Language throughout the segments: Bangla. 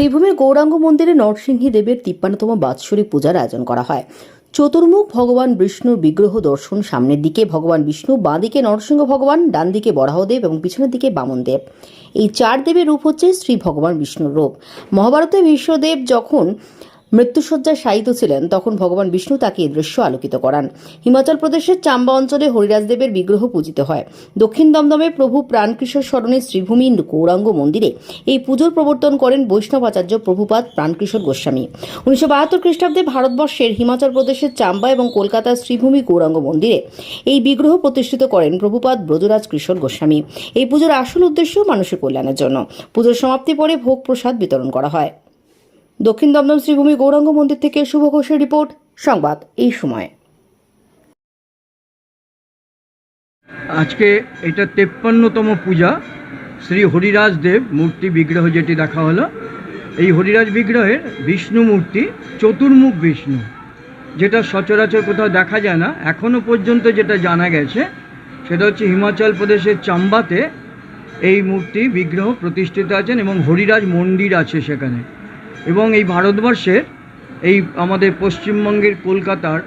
শ্রীভূমির গৌরাঙ্গ মন্দিরে নরসিংহী দেবের তিপ্পান্নতম বাৎসরিক পূজার আয়োজন করা হয়। চতুর্মুখ ভগবান বিষ্ণুর বিগ্রহ দর্শন সামনের দিকে ভগবান বিষ্ণু বাঁ দিকে নরসিংহ ভগবান ডান দিকে বরাহদেব এবং পিছনের দিকে বামন দেব এই চার দেবের রূপ হচ্ছে শ্রী ভগবান বিষ্ণুর রূপ। মহাভারতে বিশ্বদেব যখন মৃত্যুসজ্জায় শায়িত ছিলেন, তখন ভগবান বিষ্ণু তাকে এই দৃশ্য আলোকিত করান। হিমাচল প্রদেশের চাম্বা অঞ্চলে হরিরাজদেবের বিগ্রহ পূজিত হয়। দক্ষিণ দমদমে প্রভু প্রাণকৃষ্ণ স্মরণে শ্রীভূমি গৌরাঙ্গ মন্দিরে এই পুজোর প্রবর্তন করেন বৈষ্ণব আচার্য প্রভুপাদ প্রাণকৃষ্ণ গোস্বামী। উনিশশো বাহাত্তর খ্রিস্টাব্দে ভারতবর্ষের হিমাচল প্রদেশের চাম্বা এবং কলকাতার শ্রীভূমি গৌরাঙ্গ মন্দিরে এই বিগ্রহ প্রতিষ্ঠিত করেন প্রভুপাদ ব্রজরাজ কৃষ্ণ গোস্বামী। এই পুজোর আসল উদ্দেশ্য মানুষের কল্যাণের জন্য। পুজোর সমাপ্তি পরে ভোগ প্রসাদ বিতরণ করা হয়। দক্ষিণ দমদম শ্রীভূমি গৌরাঙ্গ মন্দির থেকে শুভ ঘোষের রিপোর্ট, সংবাদ এই সময়। আজকে এটা তেপ্পান্নতম পূজা। শ্রী হরিরাজ দেব মূর্তি বিগ্রহ যেটি দেখা হলো, এই হরিরাজ বিগ্রহের বিষ্ণু মূর্তি, চতুর্মুখ বিষ্ণু, যেটা সচরাচর কোথাও দেখা যায় না। এখনও পর্যন্ত যেটা জানা গেছে, সেটা হচ্ছে হিমাচল প্রদেশের চাম্বাতে এই মূর্তি বিগ্রহ প্রতিষ্ঠিত আছেন এবং হরিরাজ মন্দির আছে সেখানে। এবং এই ভারতবর্ষের এই আমাদের পশ্চিমবঙ্গের কলকাতার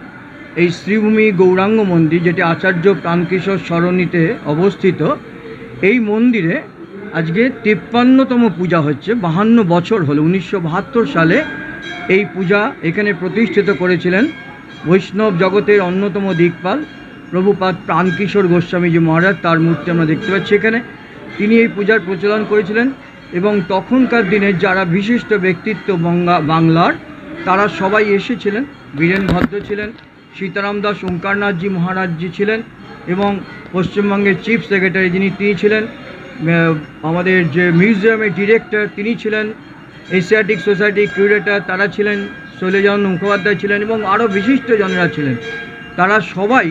এই শ্রীভূমি গৌরাঙ্গ মন্দির, যেটি আচার্য প্রাণকিশোর সরণিতে অবস্থিত, এই মন্দিরে আজকে তিপ্পান্নতম পূজা হচ্ছে। বাহান্ন বছর হলো। উনিশশো বাহাত্তর সালে এই পূজা এখানে প্রতিষ্ঠিত করেছিলেন বৈষ্ণব জগতের অন্যতম দিকপাল প্রভুপাদ প্রাণকিশোর গোস্বামী যে মহারাজ। তার মূর্তি আমরা দেখতে পাচ্ছি এখানে। তিনি এই পূজার প্রচলন করেছিলেন। এবং তখনকার দিনে যারা বিশিষ্ট ব্যক্তিত্ব বঙ্গা বাংলার, তারা সবাই এসেছিলেন। বীরেন ভদ্র ছিলেন, সীতারাম দাস ওঙ্কারনাথজি মহারাজজি ছিলেন এবং পশ্চিমবঙ্গের চিফ সেক্রেটারি যিনি, তিনি ছিলেন। আমাদের যে মিউজিয়ামের ডিরেক্টর তিনি ছিলেন। এশিয়াটিক সোসাইটি কিউরেটর তারা ছিলেন, শৈলজন মুখোপাধ্যায় ছিলেন এবং আরও বিশিষ্টজনেরা ছিলেন। তারা সবাই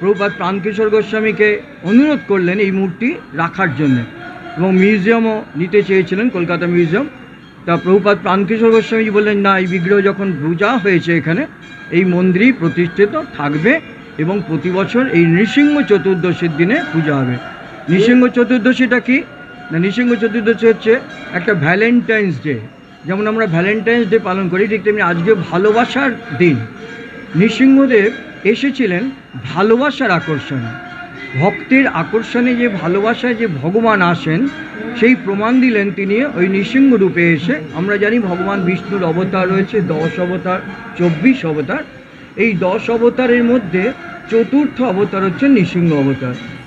প্রভুপাত প্রাণকিশোর গোস্বামীকে অনুরোধ করলেন এই মূর্তি রাখার জন্য। এবং মিউজিয়ামও নিতে চেয়েছিলেন, কলকাতা মিউজিয়াম তা প্রভুপাত প্রাণকিশোর গোস্বামীজি বললেন, না, এই বিগ্রহ যখন পূজা হয়েছে এখানে, এই মন্দিরই প্রতিষ্ঠিত থাকবে এবং প্রতি বছর এই নৃসিংহ চতুর্দশীর দিনে পূজা হবে। নৃসিংহ চতুর্দশীটা কি? না, নৃসিংহ চতুর্দশী হচ্ছে একটা ভ্যালেন্টাইন্স ডে যেমন আমরা ভ্যালেন্টাইন্স ডে পালন করি, ঠিক তেমনি আজকে ভালোবাসার দিন। নৃসিংহদেব এসেছিলেন ভালোবাসার আকর্ষণে। ভক্তের আকর্ষণে যে ভালোবাসায় যে ভগবান আসেন, সেই প্রমাণ দিলেন তিনি ওই নৃসিংহ রূপে এসে। আমরা জানি ভগবান বিষ্ণুর অবতার রয়েছে, দশ অবতার, চব্বিশ অবতার। এই দশ অবতারের মধ্যে চতুর্থ অবতার হচ্ছে নৃসিংহ অবতার।